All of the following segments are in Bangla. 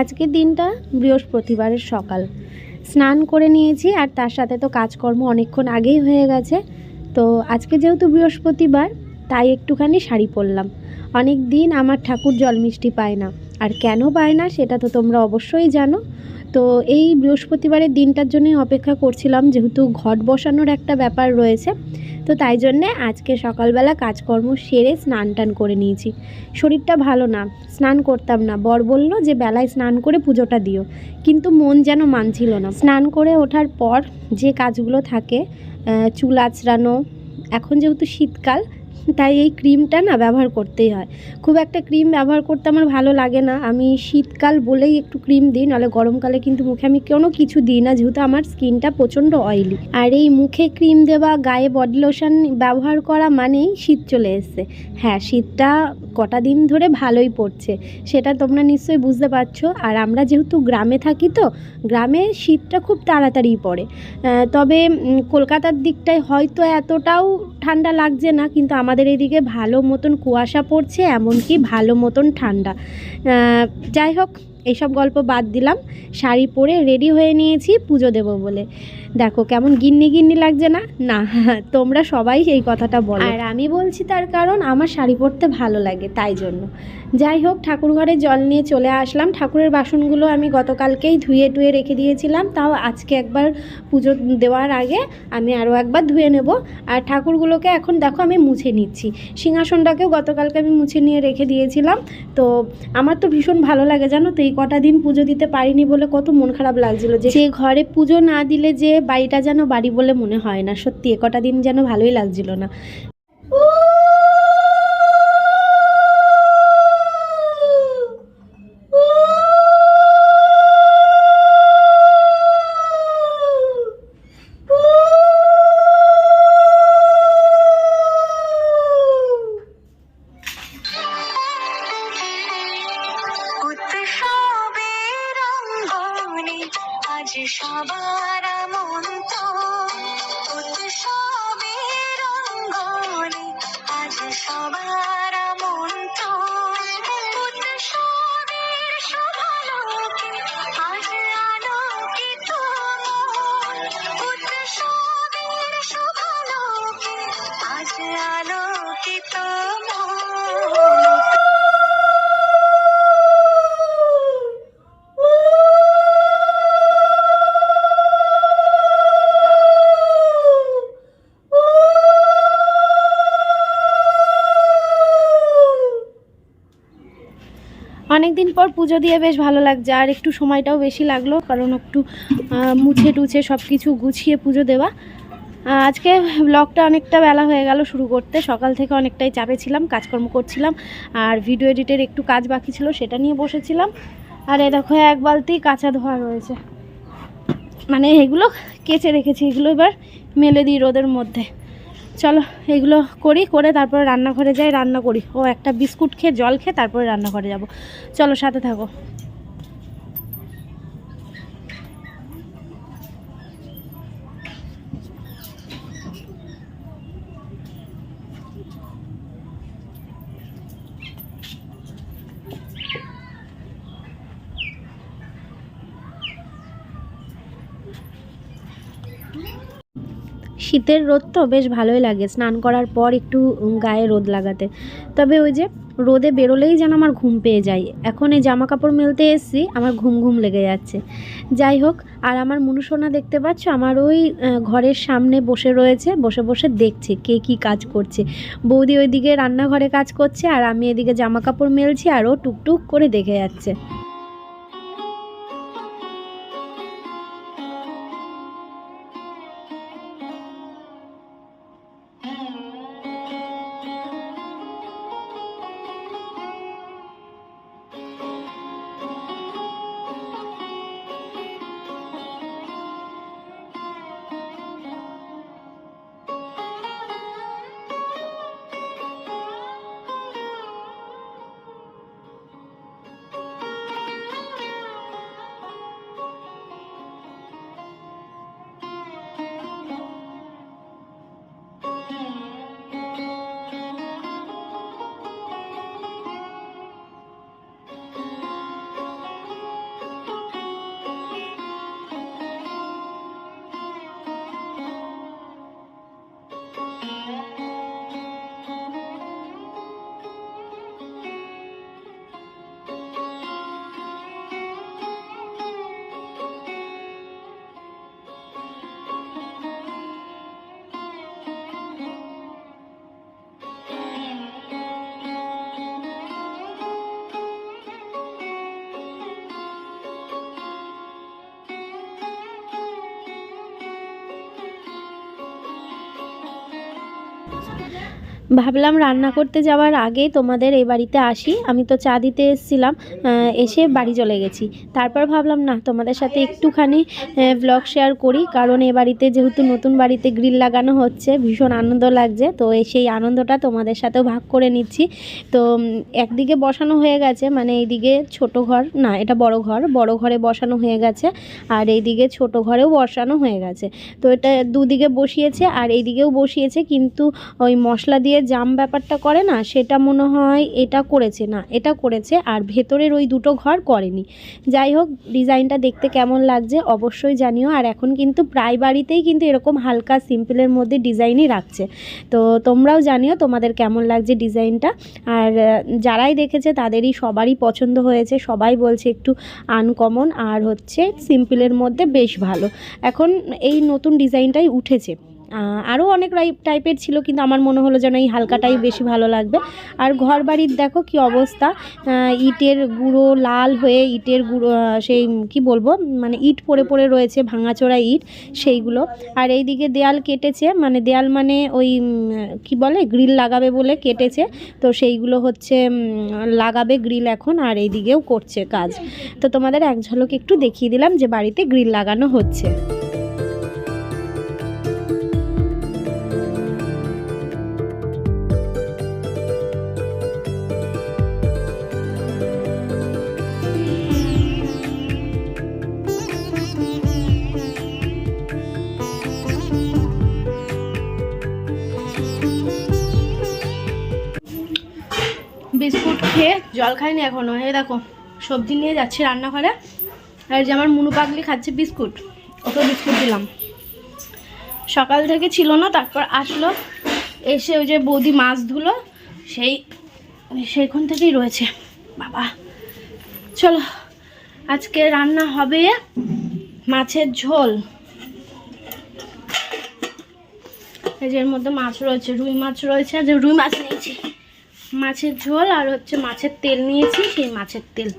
আজকের দিনটা বৃহস্পতিবারের সকাল। স্নান করে নিয়েছি আর তার সাথে তো কাজকর্ম অনেকক্ষণ আগেই হয়ে গেছে। তো আজকে যেহেতু বৃহস্পতিবার, তাই একটুখানি শাড়ি পরলাম। অনেক দিন আমার ঠাকুর জল মিষ্টি পায় না। আর কেন পায় না, সেটা তো তোমরা অবশ্যই জানো। তো এই বৃহস্পতিবারের দিনটার জন্যই অপেক্ষা করছিলাম, যেহেতু ঘট বসানোর একটা ব্যাপার রয়েছে। তো তাই জন্যে আজকে সকালবেলা কাজকর্ম সেরে স্নান টান করে নিয়েছি। শরীরটা ভালো না, স্নান করতাম না। বর বলল যে, বেলায় স্নান করে পুজোটা দিও। কিন্তু মন যেন মানছিল না। স্নান করে ওঠার পর যে কাজগুলো থাকে চুল আঁচড়ানো, এখন যেহেতু শীতকাল তাই এই ক্রিমটা না ব্যবহার করতেই হয়। খুব একটা ক্রিম ব্যবহার করতে আমার ভালো লাগে না। আমি শীতকাল বলেই একটু ক্রিম দিই, নাহলে গরমকালে কিন্তু মুখে আমি কোনো কিছু দিই না, যেহেতু আমার স্কিনটা প্রচণ্ড অয়েলি আর এই মুখে ক্রিম দেওয়া, গায়ে বডি লোশন ব্যবহার করা মানেই শীত চলে এসছে। হ্যাঁ শীতটা কটা দিন ধরে ভালোই পড়ছে, সেটা তোমরা নিশ্চয়ই বুঝতে পারছ। আর আমরা যেহেতু গ্রামে থাকি তো, গ্রামে শীতটা খুব তাড়াতাড়ি পড়ে। তবে কলকাতার দিকটায় হয়তো এতটাও ঠান্ডা লাগছে না, কিন্তু আমাদের এদিকে ভালো মতন কুয়াশা পড়ছে, এমনকি ভালো মতন ঠান্ডা। যাই হোক, এইসব গল্প বাদ দিলাম। শাড়ি পরে রেডি হয়ে নিয়েছি, পুজো দেব বলে। দেখো কেমন গিন্নি গিন্নি লাগছে না? না, তোমরা সবাই এই কথাটা বলো। আর আমি বলছি তার কারণ আমার শাড়ি পরতে ভালো লাগে, তাই জন্য। যাই হোক ঠাকুর ঘরে জল নিয়ে চলে আসলাম। ঠাকুরের বাসনগুলো আমি গতকালকেই ধুয়ে টুয়ে রেখে দিয়েছিলাম। তাও আজকে একবার পুজো দেওয়ার আগে আমি আরও একবার ধুয়ে নেব। আর ঠাকুরগুলোকে এখন দেখো আমি মুছে নিচ্ছি। সিংহাসনটাকেও গতকালকে আমি মুছে নিয়ে রেখে দিয়েছিলাম। তো আমার তো ভীষণ ভালো লাগে জানো তো এই কটা দিন পুজো দিতে পারিনি বলে কত মন খারাপ লাগছিল যে যে ঘরে পুজো না দিলে যে বাড়িটা যেন বাড়ি বলে মনে হয় না। সত্যি এ কটা দিন যেন ভালোই লাগছিল না। পুজো দিয়ে বেশ ভালো লাগছে। আর একটু সময়টাও বেশি লাগল, কারণ একটু মুছে টুছে সব কিছু গুছিয়ে পুজো দেওয়া। আজকে ব্লগটা অনেকটা বেলা হয়ে গেল শুরু করতে। সকাল থেকে অনেকটাই চাপে ছিলাম, কাজকর্ম করছিলাম, আর ভিডিও এডিটের একটু কাজ বাকি ছিল, সেটা নিয়ে বসেছিলাম। আর এ দেখো, এক বালতি কাঁচা ধোয়া রয়েছে। মানে এগুলো কেচে রেখেছি, এগুলো এবার মেলে দিই রোদের মধ্যে। চলো, এগুলো করি, করে তারপরে রান্নাঘরে যাই, রান্না করি। ও একটা বিস্কুট খেয়ে জল খেয়ে তারপরে রান্নাঘরে যাব। চলো, সাথে থাকো। শীতের রোদ তো বেশ ভালোই লাগে। স্নান করার পর একটু গায়ে রোদ লাগাতে। তবে ওই যে রোদে বেরোলেই যেন আমার ঘুম পেয়ে যায়। এখন এই জামা কাপড় মেলতে এসছি, আমার ঘুম ঘুম লেগে যাচ্ছে। যাই হোক, আর আমার মনুসোনা দেখতে পাচ্ছ? আমার ওই ঘরের সামনে বসে রয়েছে, বসে বসে দেখছে কে কি কাজ করছে। বৌদি ওইদিকে রান্নাঘরে কাজ করছে, আর আমি এদিকে জামা কাপড় মেলছি, আর ও টুকটুক করে দেখে যাচ্ছে। ভাবলাম রান্না করতে যাওয়ার আগে তোমাদের এই বাড়িতে আসি। আমি তো চা দিতে এসেছিলাম এসে বাড়ি চলে গেছি। তারপর ভাবলাম, না, তোমাদের সাথে একটুখানি ব্লগ শেয়ার করি, কারণ এ বাড়িতে যেহেতু নতুন বাড়িতে গ্রিল লাগানো হচ্ছে, ভীষণ আনন্দ লাগছে। তো সেই আনন্দটা তোমাদের সাথেও ভাগ করে নিচ্ছি। তো একদিকে বসানো হয়ে গেছে মানে এইদিকে ছোট ঘর, না, এটা বড় ঘর, বড় ঘরে বসানো হয়ে গেছে, আর এইদিকে ছোট ঘরেও বসানো হয়ে গেছে। তো এটা দুদিকে বসিয়েছে, আর এইদিকেও বসিয়েছে, কিন্তু ওই মশলা দিয়ে জাম ব্যাপারটা করে না, সেটা মনে হয় এটা করেছে না, এটা করেছে আর ভেতরের ওই দুটো ঘর করেনি। যাই হোক, ডিজাইনটা দেখতে কেমন লাগছে অবশ্যই জানিও। আর এখন কিন্তু প্রায় বাড়িতেই কিন্তু এরকম হালকা সিম্পলের মধ্যে ডিজাইনই রাখছে। তো তোমরাও জানিও তোমাদের কেমন লাগছে ডিজাইনটা। আর যারাই দেখেছে তাদেরই সবারই পছন্দ হয়েছে, সবাই বলছে একটু আনকমন আর হচ্ছে সিম্পলের মধ্যে বেশ ভালো। এখন এই নতুন ডিজাইনটাই উঠেছে। আরও অনেক টাইপের ছিল, কিন্তু আমার মনে হলো যেন এই হালকাটাই বেশি ভালো লাগবে। আর ঘর বাড়ির দেখো কি অবস্থা। ইটের গুঁড়ো লাল হয়ে ইটের গুঁড়ো সেই কি বলব মানে ইট পড়ে পড়ে রয়েছে, ভাঙাচোরা ইট, সেইগুলো। আর এইদিকে দেয়াল কেটেছে মানে দেয়াল মানে ওই কি বলে, গ্রিল লাগাবে বলে কেটেছে। তো সেইগুলো হচ্ছে লাগাবে গ্রিল এখন, আর এই দিকেও করছে কাজ। তো তোমাদের এক ঝলক একটু দেখিয়ে দিলাম যে বাড়িতে গ্রিল লাগানো হচ্ছে। জল খাইনি এখনও। এই দেখো, সবজি নিয়ে যাচ্ছি রান্নাঘরে। আর যে আমার মুনু পাগলি খাচ্ছে বিস্কুট, ওকে বিস্কুট দিলাম। সকাল থেকে ছিল না, তারপর আসলো, এসে ওই যে বৌদি মাছ ধুলো, সেই সেইখান থেকেই রয়েছে। বাবা, চলো, আজকে রান্না হবে মাছের ঝোল। এই যে এর মধ্যে মাছ রয়েছে, রুই মাছ রয়েছে যে রুই মাছ নিয়েছি। মাছের ঝোল আর হচ্ছে মাছের তেল নিয়েছি, সেই মাছের তেল।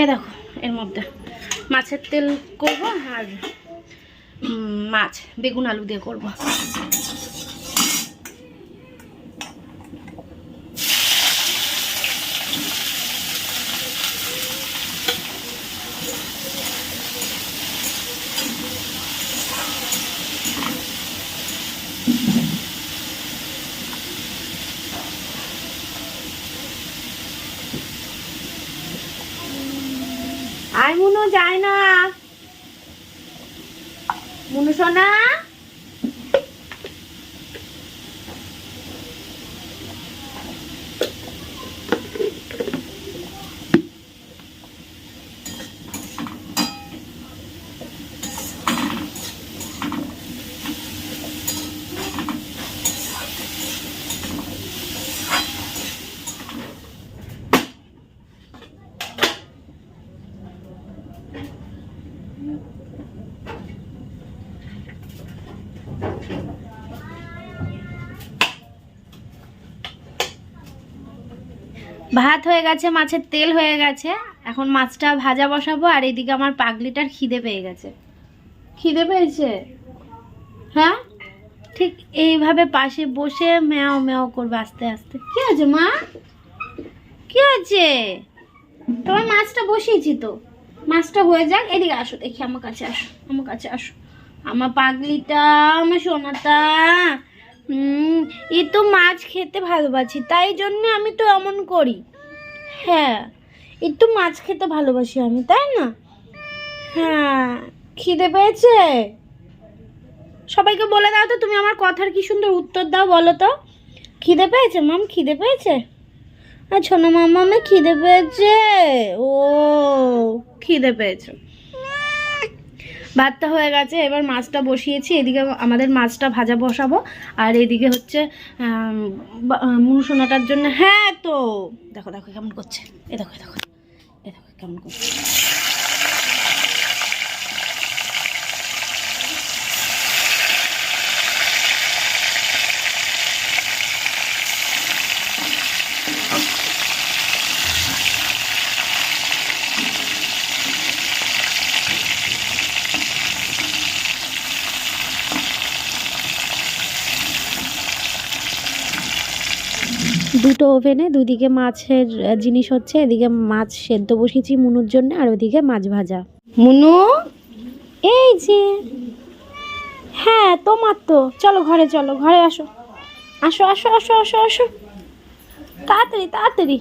এ দেখো, এর মধ্যে। মাছের তেল করব আর মাছ, বেগুন আলু দিয়ে করব। আর মুনু যায় না। মুনু সোনা? ভাত হয়ে গেছে মাছের তেল হয়ে গেছে। এখন মাছটা ভাজা বসাবো আর এদিকে আমার পাগলিটার খিদে পেয়ে গেছে। খিদে পেয়েছে? হ্যাঁ? ঠিক এইভাবে পাশে বসে ম্যাও ম্যাও করবে আস্তে আস্তে। কি আছে মা? কি আছে তোমার মাছটা বসিয়েছি তো। মাছটা হয়ে যাক এদিকে আসো দেখি আমার কাছে আসো আমার কাছে আসো। আমার পাগলিটা আমার সোনাটা এ তো মাছ খেতে ভালোবাসি, তাই জন্য আমি তো এমন করি। হ্যাঁ একটু মাছ খেতে ভালোবাসি আমি, তাই না? হ্যাঁ খিদে পেয়েছে? সবাইকে বলে দাও তো, তুমি আমার কথার কি সুন্দর উত্তর দাও, বলো তো। খিদে পেয়েছে, মাম? খিদে পেয়েছে? আর ছোনো মামামে খিদে পেয়েছে। ও, খিদে পেয়েছে। ভাতটা হয়ে গেছে, এবার মাছটা বসিয়েছি, এদিকে আমাদের মাছটা ভাজা বসাবো, আর এদিকে হচ্ছে মুনুসোনাটার জন্য হ্যাঁ তো। দেখো দেখো কেমন করছে, এ দেখো এ দেখো এ দেখো কেমন করছে। দুটো ওভেনে দুদিকে মাছের জিনিস হচ্ছে এদিকে মাছ সেদ্ধ বসিয়েছি মুনুর জন্য আর ওদিকে মাছ ভাজা। মুনু? এই যে। হ্যাঁ তোমার তো। চলো ঘরে চলো ঘরে আসো। আসো আসো আসো আসো আসো। তাড়াতাড়ি তাড়াতাড়ি।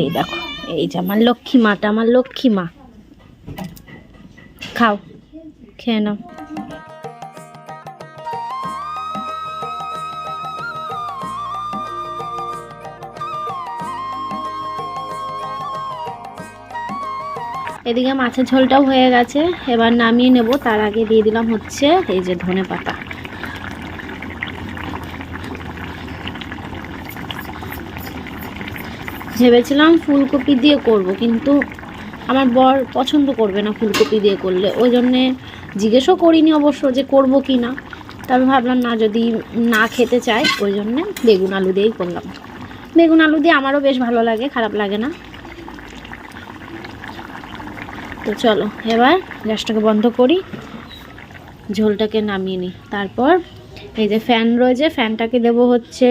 এই দেখো এই যে আমার লক্ষ্মী মাটা আমার লক্ষ্মী মা। খাও খেয়ে নাও। এদিকে মাছের ঝোলটাও হয়ে গেছে। এবার নামিয়ে নেব। তার আগে দিয়ে দিলাম হচ্ছে এই যে ধনে পাতা। ভেবেছিলাম ফুলকপি দিয়ে করব, কিন্তু আমার বর পছন্দ করবে না ফুলকপি দিয়ে করলে। ওই জন্যে জিজ্ঞেসও করিনি অবশ্য যে করব কি না। তবে ভাবলাম, না, যদি না খেতে চায়, ওই জন্যে বেগুন আলু দিয়েই করলাম। বেগুন আলু দিয়ে আমারও বেশ ভালো লাগে, খারাপ লাগে না। তো চলো, এবার গ্যাসটাকে বন্ধ করি। ঝোলটাকে নামিয়ে নিই। তারপর এই যে ফ্যান রয়েছে, ফ্যানটাকে দেবো হচ্ছে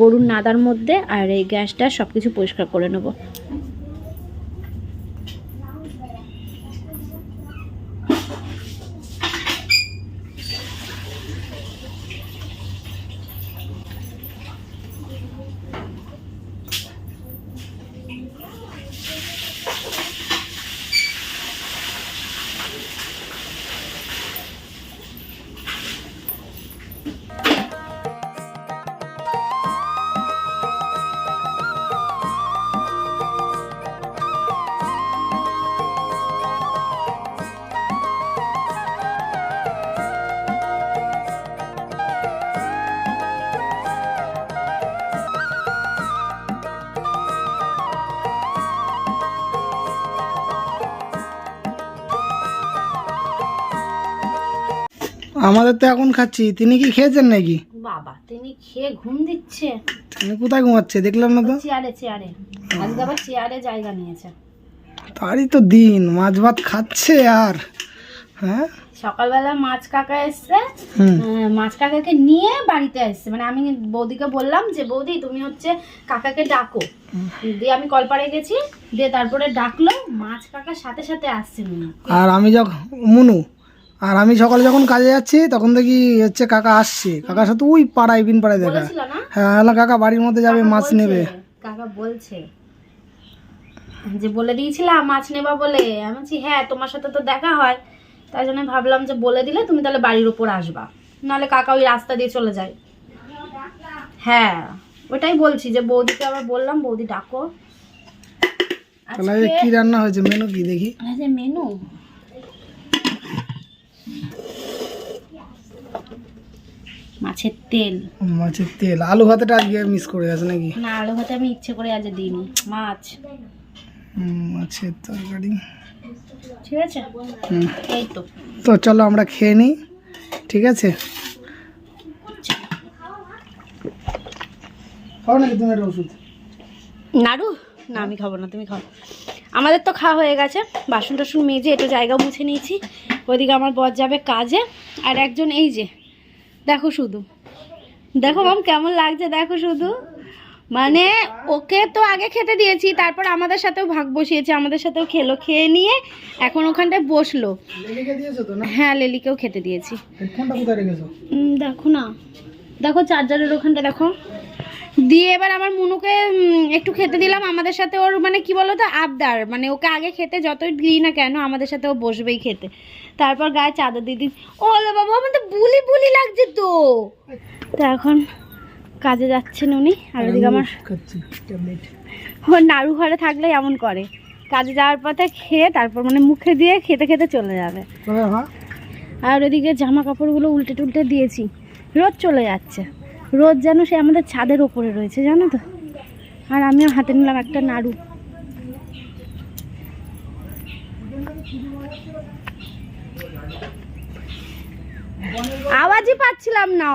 গরুর নাদার মধ্যে, আর এই গ্যাসটা সব কিছু পরিষ্কার করে নেব। আমাদের তো এখন খাচ্ছি। তিনি কি খেয়েছেন নাকি? বাবা তিনি খেয়ে ঘুম দিচ্ছে। তিনি কোথায় ঘুমাচ্ছে? দেখলাম না তো। চেয়ারে চেয়ারে। আজকে আবার চেয়ারে জায়গা নিয়েছে। তারই তো দিন মাছ ভাত খাচ্ছে আর। হ্যাঁ? সকালবেলা মাছ কাকা এসছে। মাছ কাকাকে নিয়ে বাড়িতে আসছে মানে আমি বৌদিকে বললাম যে বৌদি তুমি হচ্ছে কাকাকে ডাকো। দিয়ে আমি কলপাড়ে গেছি। দিয়ে তারপরে ডাকলো। মাছ কাকার সাথে সাথে আসছে। আর আমি যখন মুনু আর আমি সকালে যখন কাজে যাচ্ছি তখন দেখি হচ্ছে কাকা আসছে। কাকার সাথে ওই পাড়ায় বিন পাড়ায় দেখা। হ্যাঁ হ্যালো কাকা বাড়ির মধ্যে যাবে মাছ নেবে। কাকা বলছে। যে বলে দিয়েছিলাম মাছ নেবা বলে। আমি বলছি হ্যাঁ তোমার সাথে তো দেখা হয়। তাই জন্য ভাবলাম যে বলে দিলে তুমি তাহলে বাড়ির উপর আসবা। নাহলে কাকা ওই রাস্তা দিয়ে চলে যায়। হ্যাঁ ওটাই বলছি যে বৌদিকে আবার বললাম বৌদি ডাকো। কি রান্না হয়েছে? মেনু কি দেখি? মেনু? মাছের তেল। মাছের তেল। আলু ভাতেটা আজকে মিস করে গেছে নাকি? না আলু ভাতে আমি ইচ্ছে করে আজ দিইনি। মাছ। মাছের তরকারি। ঠিক আছে। এই তো। তো চলো আমরা খেয়ে নিই। ঠিক আছে? খাও নাকি তুমি একটা ওষুধ? নাড়ু? না আমি খাব না তুমি খাও। আমাদের তো খাওয়া হয়ে গেছে। বাসন টাসন মেজে একটু জায়গা মুছে নিয়েছি। ওইদিকে আমার বর যাবে কাজে। আর একজন এই যে দেখো শুধু। দেখো মাম কেমন লাগছে দেখো শুধু। মানে ওকে তো আগে খেতে দিয়েছি তারপর আমাদের সাথেও ভাগ বসিয়েছে আমাদের সাথেও খেলো খেয়ে নিয়ে এখন ওখানটায় বসল। তো হ্যাঁ লেলিকেও খেতে দিয়েছি। দেখো না। দেখো চার্জারের ওখানটা দেখো। দিয়ে এবার আমার মুনুকে একটু খেতে দিলাম আমাদের সাথে ওর মানে কি বলতো আবদার। মানে ওকে আগে খেতে যতই দিই না কেন আমাদের সাথে ও বসবেই খেতে। তারপর গায়ে চাদর দিয়ে দিই ওলে বাবা আমার তো বুলি বুলি লাগছে তো। তো এখন কাজে যাচ্ছেন উনি আর ওদিকে আমার ওর নাড়ু ঘরে থাকলে এমন করে। কাজে যাওয়ার পথে খেয়ে তারপর মানে মুখে দিয়ে খেতে খেতে চলে যাবে। আর ওদিকে জামা কাপড়গুলো উল্টে টুলটে দিয়েছি। রোদ চলে যাচ্ছে। রোদ যেন সে আমাদের ছাদের ওপরে রয়েছে জানো তো। আর আমিও হাতে নিলাম একটা নাড়ু। আওয়াজই পাচ্ছিলাম না।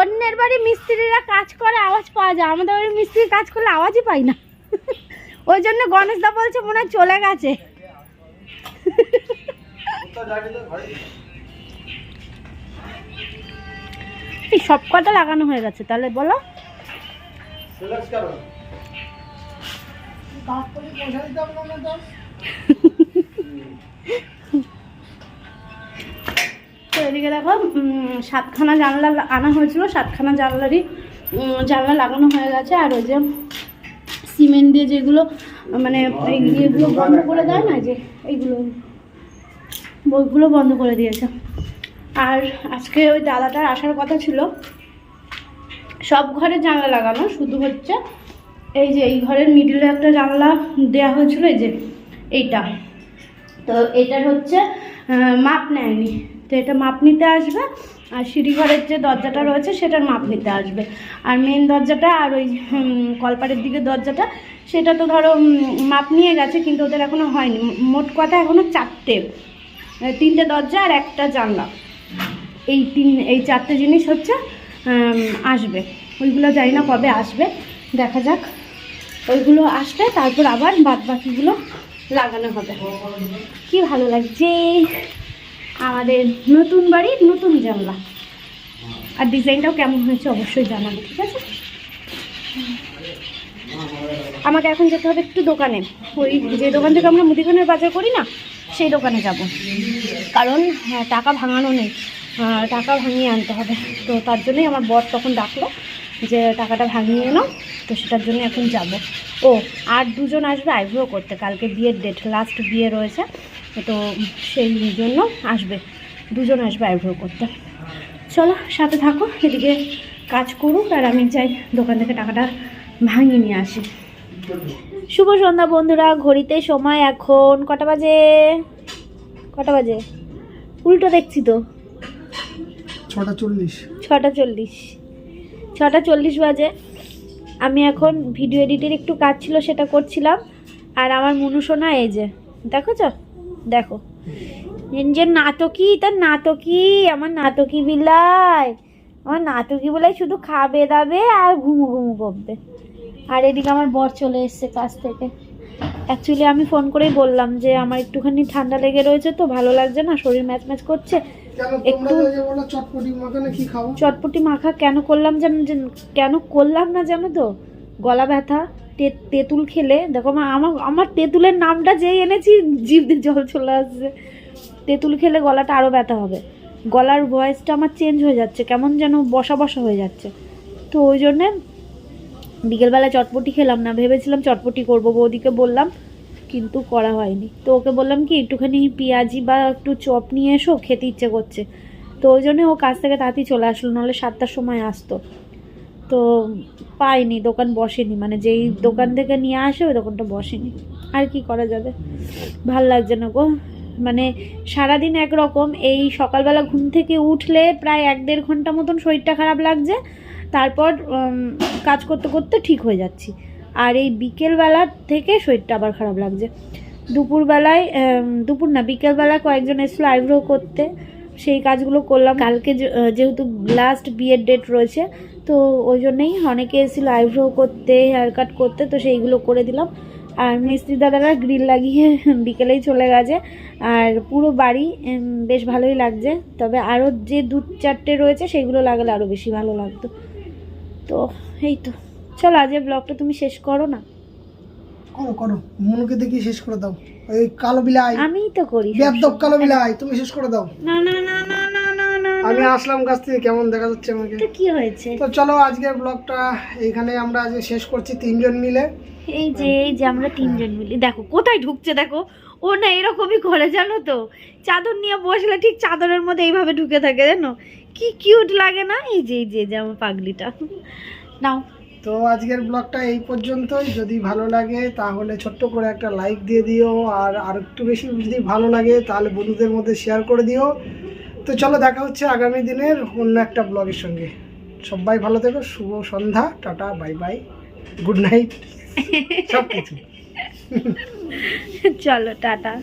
অন্যের বাড়ি মিস্ত্রিরা কাজ করে আওয়াজ পাওয়া যায়। আমাদের বাড়ির মিস্ত্রি কাজ করলে আওয়াজই পাই না। ওই জন্য গণেশদা বলছে মনে হয় চলে গেছে। এই সব কটা লাগানো হয়ে গেছে তাহলে বলো। এদিকে দেখো সাতখানা জানলা আনা হয়েছিল, সাতখানা জানলারই জানলা লাগানো হয়ে গেছে। আর ওই যে সিমেন্ট দিয়ে যেগুলো মানে এই ইয়েগুলো বন্ধ করে দেয় না, যে এইগুলো, বইগুলো বন্ধ করে দিয়েছে। আর আজকে ওই দাদাটার আসার কথা ছিল, সব ঘরে জানলা লাগানো, শুধু হচ্ছে এই যে এই ঘরের মিডিলে একটা জানলা দেওয়া হয়েছিল, এই যে এইটা। তো এটার হচ্ছে মাপ নেয়নি। তো এটা মাপ নিতে আসবে আর সিঁড়িঘরের যে দরজাটা রয়েছে সেটার মাপ নিতে আসবে। আর মেন দরজাটা আর ওই হুম, কলপারের দিকে দরজাটা সেটা তো ধরো মাপ নিয়ে গেছে কিন্তু ওদের এখনও হয়নি। মোট কথা এখনও চারটে। তিনটে দরজা আর একটা জানলা। এই তিন এই চারটে জিনিস হচ্ছে আসবে। ওইগুলো জানি না কবে আসবে দেখা যাক। ওইগুলো আসলে তারপর আবার বাদ বাকিগুলো লাগানো হবে। কি ভালো লাগছে। আমাদের নতুন বাড়ির নতুন জানলা। আর ডিজাইনটাও কেমন হয়েছে অবশ্যই জানাবে ঠিক আছে? আমাকে এখন যেতে হবে একটু দোকানে। ওই যে দোকান থেকে আমরা মুদিখানের বাজার করি না সেই দোকানে যাব। কারণ হ্যাঁ, টাকা ভাঙানো নেই। টাকা ভাঙিয়ে আনতে হবে। তো তার জন্যই আমার বর তখন ডাকলো যে টাকাটা ভাঙিয়ে নাও। তো সেটার জন্য এখন যাব। ও আর দুজন আসবে আইব্রো করতে। কালকে বিয়ের ডেট লাস্ট বিয়ে রয়েছে। তো সেই জন্য আসবে দুজন আসবে আইব্রো করতে। চলো সাথে থাকো এদিকে কাজ করুক আর আমি যাই দোকান থেকে টাকাটা ভাঙিয়ে নিয়ে আসি। শুভ সন্ধ্যা বন্ধুরা ঘড়িতে সময় এখন কটা বাজে? কটা বাজে? উল্টো দেখছি তো। ছটা চল্লিশ। ছটা চল্লিশ। ছটা চল্লিশ বাজে। আমি এখন ভিডিও এডিটের একটু কাজ ছিল সেটা করছিলাম। আর আমার মনুষোনা এই যে দেখো তো দেখো। যে নাটকি তার নাটকি আমার নাটকি বিলাই আমার নাটকি বিলাই শুধু খাবে দাবে আর ঘুমু ঘুমু করবে। আর এদিকে আমার বর চলে এসছে কাজ থেকে। অ্যাকচুয়ালি আমি ফোন করেই বললাম যে আমার একটুখানি ঠান্ডা লেগে রয়েছে তো ভালো লাগছে না শরীর ম্যাচ ম্যাচ করছে। একটু- চটপটি মাখা কেন করলাম যেন কেন করলাম না জানো তো? গলা ব্যথা। তেঁতুল খেলে, দেখো আমার আমার তেঁতুলের নামটা যেই এনেছি দিয়ে জল চলে আসছে। তেঁতুল খেলে গলাটা আরও ব্যথা হবে। গলার ভয়েসটা আমার চেঞ্জ হয়ে যাচ্ছে, কেমন যেন বসা বসা হয়ে যাচ্ছে। তো ওই জন্যে বিকেলবেলা চটপটি খেলাম না, ভেবেছিলাম চটপটি করব, বৌদিকে বললাম, কিন্তু করা হয়নি। তো ওকে বললাম কি, একটুখানি পেঁয়াজি বা একটু চপ নিয়ে এসো, খেতে ইচ্ছে করছে। তো ওই জন্যে ও কাজ থেকে তাড়াতাড়ি চলে আসলো, নাহলে সাতটার সময় আসতো। তো পাইনি, দোকান বসেনি। মানে যেই দোকান থেকে নিয়ে আসে, ওই দোকানটা বসেনি। আর কি করা যাবে? ভালো লাগছে না গো। মানে সারাদিন একরকম, এই সকালবেলা ঘুম থেকে উঠলে প্রায় এক দেড় ঘণ্টা মতন শরীরটা খারাপ লাগছে। তারপর কাজ করতে করতে ঠিক হয়ে যাচ্ছি। আর এই বিকেলবেলা থেকে শরীরটা আবার খারাপ লাগছে। দুপুরবেলায় দুপুর না, বিকেলবেলা কয়েকজন এসেছিল আইব্রো করতে। সেই কাজগুলো করলাম। কালকে যেহেতু লাস্ট বিয়ের ডেট রয়েছে তো ওই জন্যেই অনেকে এসেছিল আইব্রো করতে হেয়ার কাট করতে তো সেইগুলো করে দিলাম। আর মিস্ত্রি দাদারা গ্রিল লাগিয়ে বিকেলেই চলে গেছে। আর পুরো বাড়ি বেশ ভালোই লাগছে। তবে আরও যে দু চারটে রয়েছে সেগুলো লাগালে আরও বেশি ভালো লাগতো। তো এই তো। চলো আজকের ব্লগটা তুমি শেষ করো না? করো করো। মনুকে দেখি শেষ করে দাও। এই কালো বিলাই। আমিই তো করি। কালো বিলাই তুমি শেষ করে দাও। না না না না আমি আসলাম কাছ থেকে কেমন দেখা যাচ্ছে আমাকে? তো কি হয়েছে? তো চলো আজকের ব্লগটা এইখানে আমরা আজ শেষ করছি তিনজন মিলে। এই যে এই যে আমরা তিনজন মিলি। দেখো কোথায় ঢুকছে দেখো? ও না এরকমই করে জানো তো? চাদর নিয়ে বসলে ঠিক চাদরের মধ্যে এইভাবে ঢুকে থাকে জানো? কি কিউট লাগে না? এই যে এই যে যে আমার পাগলিটা। নাও। তো আজকের ব্লগটা এই পর্যন্তই। যদি ভালো লাগে তাহলে ছোট্ট করে একটা লাইক দিয়ে দিও। আর আর একটু বেশি যদি ভালো লাগে তাহলে বন্ধুদের মধ্যে শেয়ার করে দিও। তো চলো দেখা হচ্ছে আগামী দিনের অন্য একটা ব্লগের সঙ্গে। সবাই ভালো থেকো, শুভ সন্ধ্যা, tata, bye bye, good night সব কিছু চলো, টাটা।